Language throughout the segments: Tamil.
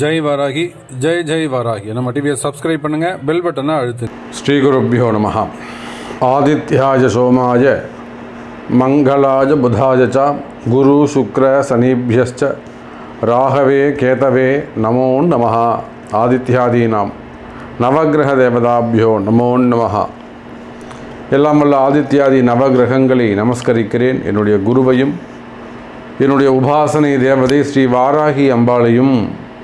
ஜெய் வாராகி ஜெய் ஜெய் வாராகி. நம்ம டிவியை சப்ஸ்கிரைப் பண்ணுங்கள் பெல் பட்டனை அழுத்து. ஸ்ரீகுருப்போ நம ஆதித்யாய சோமாய மங்களாய புதாய ச குரு சுக்ர சனீபியஸ்ச ராகவே கேதவே நமோ நம ஆதித்யாதீனாம். நவகிரக தேவதாபியோ நமோ நம எல்லாம் வல்ல ஆதித்யாதி நவகிரகங்களை நமஸ்கரிக்கிறேன். என்னுடைய குருவையும் என்னுடைய உபாசனை தேவதை ஸ்ரீ வாராகி அம்பாளையும்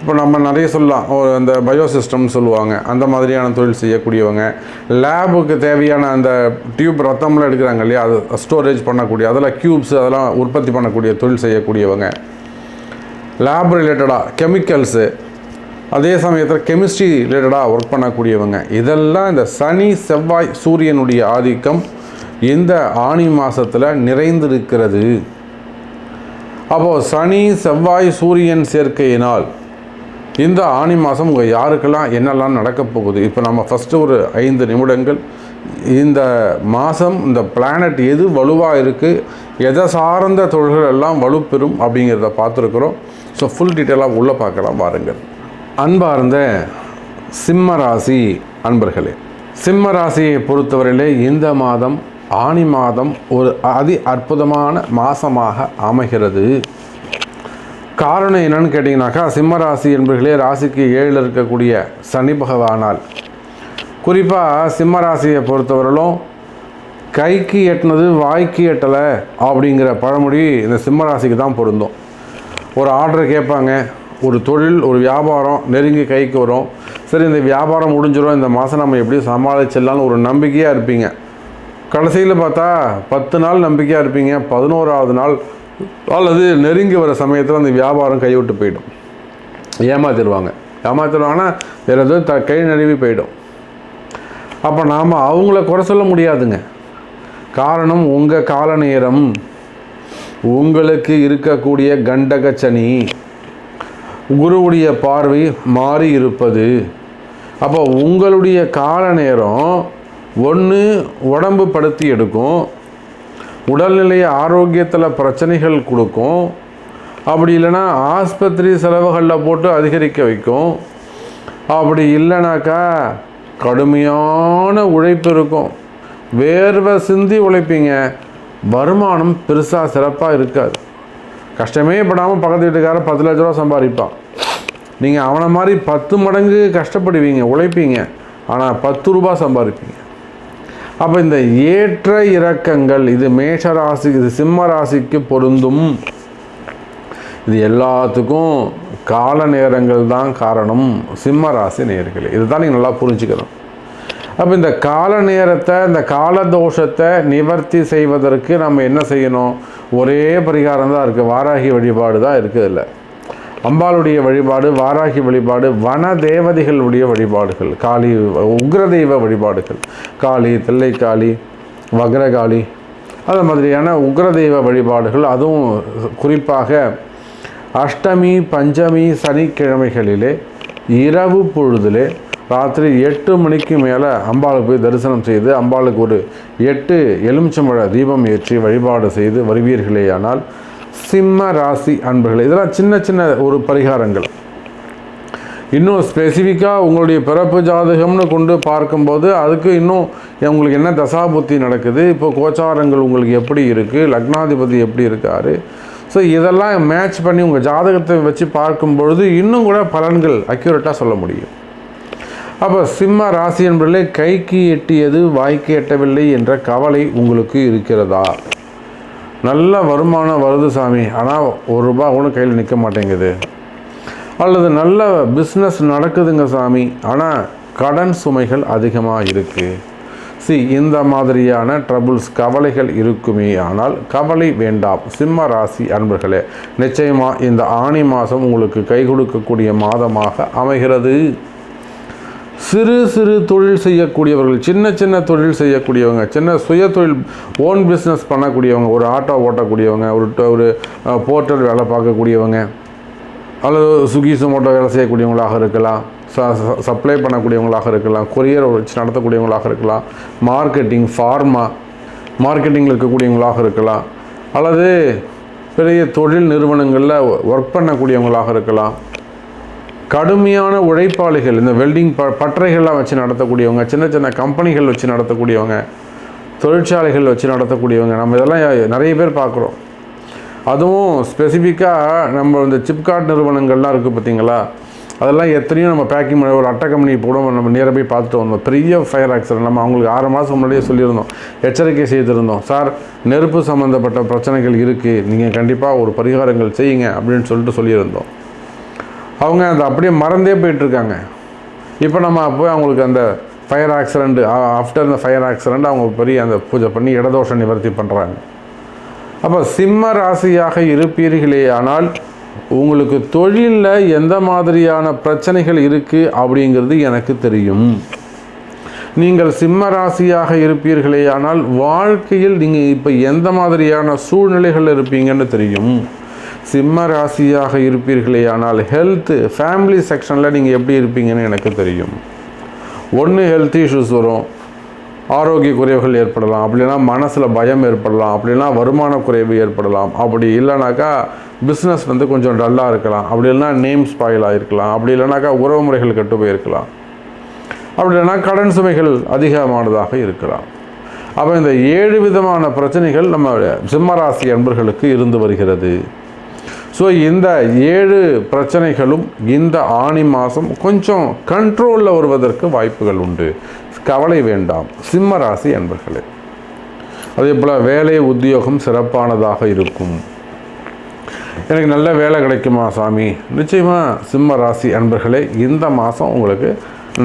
இப்போ நம்ம நிறைய சொல்லலாம். ஒரு அந்த பயோசிஸ்டம்னு சொல்லுவாங்க. அந்த மாதிரியான தொழில் செய்யக்கூடியவங்க. லேபுக்கு தேவையான அந்த டியூப் ரத்தம்லாம் எடுக்கிறாங்க இல்லையா? அது ஸ்டோரேஜ் பண்ணக்கூடிய அதெல்லாம் க்யூப்ஸ் அதெல்லாம் உற்பத்தி பண்ணக்கூடிய தொழில் செய்யக்கூடியவங்க. லேப் ரிலேட்டடாக கெமிக்கல்ஸு அதே சமயத்தில் கெமிஸ்ட்ரி ரிலேட்டடாக ஒர்க் பண்ணக்கூடியவங்க. இதெல்லாம் இந்த சனி செவ்வாய் சூரியனுடைய ஆதிக்கம் இந்த ஆணி மாதத்தில் நிறைந்திருக்கிறது. அப்போது சனி செவ்வாய் சூரியன் சேர்க்கையினால் இந்த ஆணி மாதம் உங்கள் யாருக்கெல்லாம் என்னெல்லாம் நடக்கப் போகுது? இப்போ நம்ம ஃபஸ்ட்டு ஒரு ஐந்து நிமிடங்கள். இந்த மாதம் இந்த பிளானட் எது வலுவாக இருக்குது எதை சார்ந்த தொழில்கள் எல்லாம் வலுப்பெறும் அப்படிங்கிறத பார்த்துருக்குறோம். ஸோ ஃபுல் டீட்டெயிலாக உள்ளே பார்க்கலாம் பாருங்கள் அன்பார்ந்த சிம்ம ராசி அன்பர்களே சிம்ம ராசியை பொறுத்தவரையிலே இந்த மாதம் ஆணி மாதம் ஒரு அதி அற்புதமான மாதமாக அமைகிறது. காரணம் என்னன்னு கேட்டிங்கனாக்கா சிம்ம ராசி என்பர்களே ராசிக்கு ஏழில் இருக்கக்கூடிய சனி பகவானால். குறிப்பாக சிம்ம ராசியை பொறுத்தவரையிலும் கைக்கு எட்டினது வாய்க்கு எட்டலை அப்படிங்கிற பழமொழி இந்த சிம்ம ராசிக்கு தான் பொருந்தும். ஒரு ஆர்டர் கேட்பாங்க ஒரு தொழில் ஒரு வியாபாரம் நெருங்கி கைக்கு வரும். சரி இந்த வியாபாரம் முடிஞ்சிடும் இந்த மாதம் நம்ம எப்படி சமாளிச்சிடலாம்னு ஒரு நம்பிக்கையாக இருப்பீங்க. கடைசியில் பார்த்தா பத்து நாள் நம்பிக்கையாக இருப்பீங்க பதினோராவது நாள் அல்லது நெருங்கி வர சமயத்தில் அந்த வியாபாரம் கைவிட்டு போயிடும். ஏமாத்திடுவாங்க. ஏமாத்திடுவாங்கன்னா வேறு எதுவும் த கை நழுவி போயிடும். அப்போ நாம் அவங்கள குறை சொல்ல முடியாதுங்க. காரணம் உங்கள் கால நேரம். உங்களுக்கு இருக்கக்கூடிய கண்டக சனி. குருவுடைய பார்வை மாறி இருப்பது. அப்போ உங்களுடைய கால நேரம் ஒன்று உடம்பு படுத்தி எடுக்கும். உடல்நிலை ஆரோக்கியத்தில் பிரச்சனைகள் கொடுக்கும். அப்படி இல்லைன்னா ஆஸ்பத்திரி செலவுகளில் போட்டு அதிகரிக்க வைக்கும். அப்படி இல்லைனாக்கா கடுமையான உழைப்பு இருக்கும். வேர்வை சிந்தி உழைப்பீங்க. வருமானம் பெருசாக சிறப்பாக இருக்காது. கஷ்டமே படாமல் பக்கத்து வீட்டுக்காரன் பத்து லட்ச ரூபா சம்பாதிப்பான். நீங்கள் அவனை மாதிரி பத்து மடங்கு கஷ்டப்படுவீங்க உழைப்பீங்க. ஆனால் பத்து ரூபா சம்பாதிப்பீங்க. அப்போ இந்த ஏற்ற இறக்கங்கள் இது மேஷ ராசி இது சிம்ம ராசிக்கு பொருந்தும். இது எல்லாத்துக்கும் கால நேரங்கள் தான் காரணம். சிம்ம ராசி நேர்களே இதுதான் நீங்கள் நல்லா புரிஞ்சுக்கணும். அப்போ இந்த கால நேரத்தை இந்த கால தோஷத்தை நிவர்த்தி செய்வதற்கு நம்ம என்ன செய்யணும்? ஒரே பரிகாரம் தான் இருக்குது வாராகி வழிபாடு தான் இருக்குது இல்லை அம்பாளுடைய வழிபாடு வாராகி வழிபாடு வன தேவதைகளுடைய வழிபாடுகள் காளி உக்ரதெய்வ வழிபாடுகள் காளி தில்லைக்காளி வக்ரகாளி அது மாதிரியான உக்ரதெய்வ வழிபாடுகள். அதுவும் குறிப்பாக அஷ்டமி பஞ்சமி சனிக்கிழமைகளிலே இரவு பொழுதிலே ராத்திரி எட்டு மணிக்கு மேலே அம்பாளுக்கு போய் தரிசனம் செய்து அம்பாளுக்கு ஒரு எட்டு எலுமிச்சம்பழ தீபம் ஏற்றி வழிபாடு செய்து வருவீர்களேயானால் சிம்ம ராசி அன்பர்கள் இதெல்லாம் சின்ன சின்ன ஒரு பரிகாரங்கள். இன்னும் ஸ்பெசிஃபிக்காக உங்களுடைய பிறப்பு ஜாதகம்னு கொண்டு பார்க்கும்போது அதுக்கு இன்னும் உங்களுக்கு என்ன தசாபுத்தி நடக்குது இப்போ கோச்சாரங்கள் உங்களுக்கு எப்படி இருக்குது லக்னாதிபதி எப்படி இருக்கார். ஸோ இதெல்லாம் மேட்ச் பண்ணி உங்கள் ஜாதகத்தை வச்சு பார்க்கும் பொழுது இன்னும் கூட பலன்கள் அக்யூரேட்டாக சொல்ல முடியும். அப்போ சிம்ம ராசி என்பதிலே கைக்கு எட்டியது வாய்க்கு எட்டவில்லை என்ற கவலை உங்களுக்கு இருக்கிறதா? நல்ல வருமானம் வருது சாமி. ஆனால் ஒரு ரூபா கூட கையில் நிற்க மாட்டேங்குது. அல்லது நல்ல பிஸ்னஸ் நடக்குதுங்க சாமி. ஆனால் கடன் சுமைகள் அதிகமாக இருக்குது சி இந்த மாதிரியான ட்ரபுள்ஸ் கவலைகள் இருக்குமே. ஆனால் கவலை வேண்டாம். சிம்ம ராசி அன்பர்களே நிச்சயமாக இந்த ஆணி மாதம் உங்களுக்கு கை கொடுக்கக்கூடிய மாதமாக அமைகிறது. சிறு சிறு தொழில் செய்யக்கூடியவர்கள் சின்ன சின்ன தொழில் செய்யக்கூடியவங்க சின்ன சுய தொழில் ஓன் பிஸ்னஸ் பண்ணக்கூடியவங்க ஒரு ஆட்டோ ஓட்டக்கூடியவங்க ஒரு ட- ஒரு போர்ட்டல் வேலை பார்க்கக்கூடியவங்க அல்லது சுகி சுமோட்டோ வேலை செய்யக்கூடியவங்களாக இருக்கலாம் ச சப்ளை பண்ணக்கூடியவங்களாக இருக்கலாம் கொரியர் வச்சு நடத்தக்கூடியவங்களாக இருக்கலாம் மார்க்கெட்டிங் ஃபார்மா மார்க்கெட்டிங்கில் இருக்கக்கூடியவங்களாக இருக்கலாம் அல்லது பெரிய தொழில் நிறுவனங்களில் ஒர்க் பண்ணக்கூடியவங்களாக இருக்கலாம் கடுமையான உழைப்பாளிகள் இந்த வெல்டிங் ப பட்டறைகள்லாம் வச்சு நடத்தக்கூடியவங்க சின்ன சின்ன கம்பெனிகள் வச்சு நடத்தக்கூடியவங்க தொழிற்சாலைகள் வச்சு நடத்தக்கூடியவங்க நம்ம இதெல்லாம் நிறைய பேர் பார்க்குறோம். அதுவும் ஸ்பெசிஃபிக்காக நம்ம இந்த சிப்கார்ட் நிறுவனங்கள்லாம் இருக்குது பார்த்தீங்களா? அதெல்லாம் எத்தனையோ நம்ம பேக்கிங் பண்ண ஒரு அட்டை கம்பெனி கூட நம்ம நேராக போய் பார்த்துட்டு வந்தோம். பெரிய ஃபயர் ஆக்சிடென்ட் நம்ம அவங்களுக்கு ஆறு மாதம் முன்னாடியே சொல்லியிருந்தோம். எச்சரிக்கை செய்திருந்தோம். சார் நெருப்பு சம்மந்தப்பட்ட பிரச்சனைகள் இருக்குது நீங்கள் கண்டிப்பாக ஒரு பரிகாரங்கள் செய்யுங்க. அப்படின்னு சொல்லிட்டு சொல்லியிருந்தோம். அவங்க அதை அப்படியே மறந்தே போயிட்டுருக்காங்க. இப்போ நம்ம போய் அவங்களுக்கு அந்த fire accident after the fire accident அவங்க பெரிய அந்த பூஜை பண்ணி இடதோஷ நிவர்த்தி பண்ணுறாங்க அப்போ சிம்ம ராசியாக இருப்பீர்களே ஆனால் உங்களுக்கு தொழிலில் எந்த மாதிரியான பிரச்சனைகள் இருக்குது அப்படிங்கிறது எனக்கு தெரியும். நீங்கள் சிம்ம ராசியாக இருப்பீர்களே ஆனால் வாழ்க்கையில் நீங்கள் இப்போ எந்த மாதிரியான சூழ்நிலைகள் இருப்பீங்கன்னு தெரியும். சிம்ம ராசியாக இருப்பீர்களே ஆனால் ஹெல்த்து ஃபேமிலி செக்ஷனில் நீங்கள் எப்படி இருப்பீங்கன்னு எனக்கு தெரியும். ஒன்று ஹெல்த் இஷ்யூஸ் வரும். ஆரோக்கிய குறைவுகள் ஏற்படலாம் அப்படின்னா மனசில் பயம் ஏற்படலாம். அப்படின்னா வருமான குறைவு ஏற்படலாம். அப்படி இல்லைனாக்கா பிஸ்னஸ் வந்து கொஞ்சம் டல்லாக இருக்கலாம். அப்படி இல்லைனா நேம் ஸ்பாயில் ஆகிருக்கலாம் அப்படி இல்லைனாக்கா உறவு முறைகள் கெட்டு போயிருக்கலாம். அப்படி இல்லைனா கடன் சுமைகள் அதிகமானதாக இருக்கலாம். அப்போ இந்த ஏழு விதமான பிரச்சனைகள் நம்ம சிம்மராசி அன்பர்களுக்கு இருந்து வருகிறது. ஸோ இந்த ஏழு பிரச்சனைகளும் இந்த ஆணி மாதம் கொஞ்சம் கண்ட்ரோலில் வருவதற்கு வாய்ப்புகள் உண்டு. கவலை வேண்டாம். சிம்ம ராசி அன்பர்களே அதே போல் வேலை உத்தியோகம் சிறப்பானதாக இருக்கும். எனக்கு நல்ல வேலை கிடைக்குமா சாமி? நிச்சயமாக சிம்ம ராசி அன்பர்களே இந்த மாதம் உங்களுக்கு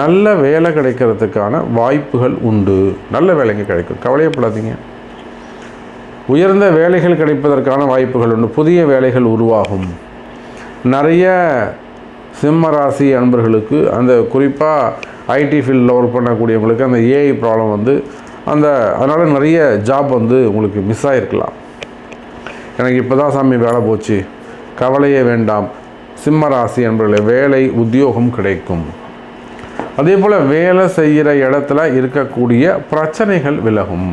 நல்ல வேலை கிடைக்கிறதுக்கான வாய்ப்புகள் உண்டு. நல்ல வேலைங்க கிடைக்கும். கவலையப்படாதீங்க உயர்ந்த வேலைகள் கிடைப்பதற்கான வாய்ப்புகள் உண்டு. புதிய வேலைகள் உருவாகும். நிறைய சிம்ம ராசி அன்பர்களுக்கு அந்த குறிப்பாக ஐடி ஃபீல்டில் ஒர்க் பண்ணக்கூடியவங்களுக்கு அந்த ஏஐ ப்ராப்ளம் வந்து அந்த அதனால் நிறைய ஜாப் வந்து உங்களுக்கு மிஸ் ஆகிருக்கலாம் எனக்கு இப்போ தான் சாமி வேலை போச்சு. கவலையே வேண்டாம். சிம்ம ராசி என்பவர்களே வேலை உத்தியோகம் கிடைக்கும். அதே போல் வேலை செய்கிற இடத்துல இருக்கக்கூடிய பிரச்சனைகள் விலகும்.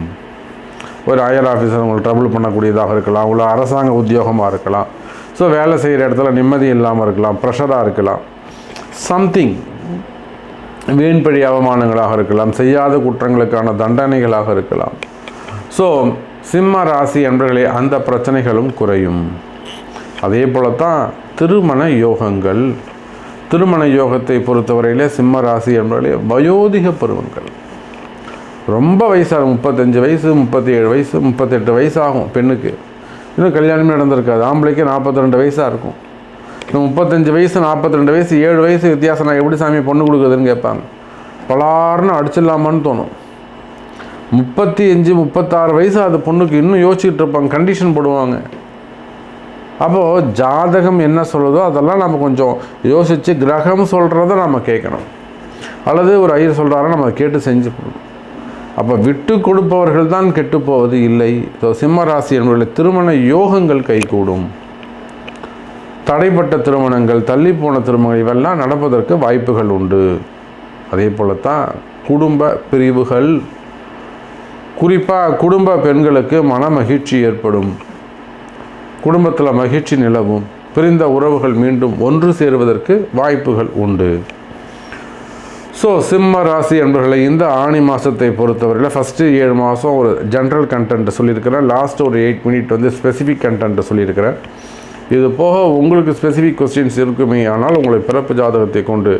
ஒரு ஹையர் ஆஃபீஸர் உங்களுக்கு ட்ரபிள் பண்ணக்கூடியதாக இருக்கலாம். உள்ள அரசாங்க உத்தியோகமாக இருக்கலாம். ஸோ வேலை செய்கிற இடத்துல நிம்மதி இல்லாமல் இருக்கலாம். ப்ரெஷராக இருக்கலாம். சம்திங் வீண்பழி அவமானங்களாக இருக்கலாம். செய்யாத குற்றங்களுக்கான தண்டனைகளாக இருக்கலாம். ஸோ சிம்ம ராசி என்பர்களே அந்த பிரச்சனைகளும் குறையும். அதே போல தான் திருமண யோகங்கள். திருமண யோகத்தை பொறுத்தவரையிலே சிம்ம ராசி என்பவர்களே வயோதிக பருவங்கள். ரொம்ப வயசாகும். முப்பத்தஞ்சு வயசு முப்பத்தி ஏழு வயசு முப்பத்தெட்டு வயசு ஆகும் பெண்ணுக்கு. இன்னும் கல்யாணமே நடந்திருக்காது. ஆம்பளைக்கு நாற்பத்தி ரெண்டு வயசாக இருக்கும். இந்த முப்பத்தஞ்சு வயசு நாற்பத்தி ரெண்டு வயசு ஏழு வயசு வித்தியாசம் நான் எப்படி சாமி பொண்ணு கொடுக்குறதுன்னு கேட்பாங்க. பலாருன்னு அடிச்சிடலாமான்னு தோணும். முப்பத்தி அஞ்சு முப்பத்தாறு வயசு அது பொண்ணுக்கு. இன்னும் யோசிச்சுட்டு இருப்பாங்க. கண்டிஷன் போடுவாங்க. அப்போது ஜாதகம் என்ன சொல்லுதோ அதெல்லாம் நம்ம கொஞ்சம் யோசித்து கிரகம் சொல்கிறத நம்ம கேட்கணும். அல்லது ஒரு ஐயர் சொல்கிறாரோ நம்ம கேட்டு செஞ்சு கொடுக்கணும். அப்போ விட்டு கொடுப்பவர்கள் தான் கெட்டுப்போவது இல்லை. ஸோ சிம்ம என்பவர்களை திருமண யோகங்கள் கைகூடும். தடைப்பட்ட திருமணங்கள் தள்ளிப்போன திருமணங்கள் இவெல்லாம் நடப்பதற்கு வாய்ப்புகள் உண்டு. அதே போலத்தான் குடும்ப பிரிவுகள் குறிப்பாக குடும்ப பெண்களுக்கு மன மகிழ்ச்சி ஏற்படும். குடும்பத்தில் மகிழ்ச்சி நிலவும். பிரிந்த உறவுகள் மீண்டும் ஒன்று சேருவதற்கு வாய்ப்புகள் உண்டு. ஸோ சிம்ம ராசி என்பவர்களை இந்த ஆணி மாதத்தை பொறுத்தவரையில் ஃபஸ்ட்டு ஏழு மாதம் ஒரு ஜென்ரல் கண்டென்ட் சொல்லியிருக்கிறேன். லாஸ்ட் ஒரு எயிட் மினிட் வந்து ஸ்பெசிஃபிக் கண்டென்ட் சொல்லியிருக்கிறேன். இது போக உங்களுக்கு ஸ்பெசிஃபிக் கொஸ்டின்ஸ் இருக்குமே ஆனால் உங்களை பிறப்பு ஜாதகத்தை கொண்டு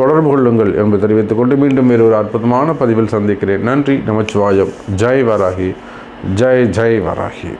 தொடர்பு கொள்ளுங்கள் என்பதை தெரிவித்துக் கொண்டு மீண்டும் வேறு ஒரு அற்புதமான பதிவில் சந்திக்கிறேன். நன்றி நமச்சிவாயம். ஜெய் வராகி. ஜெய் ஜெய் வராகி.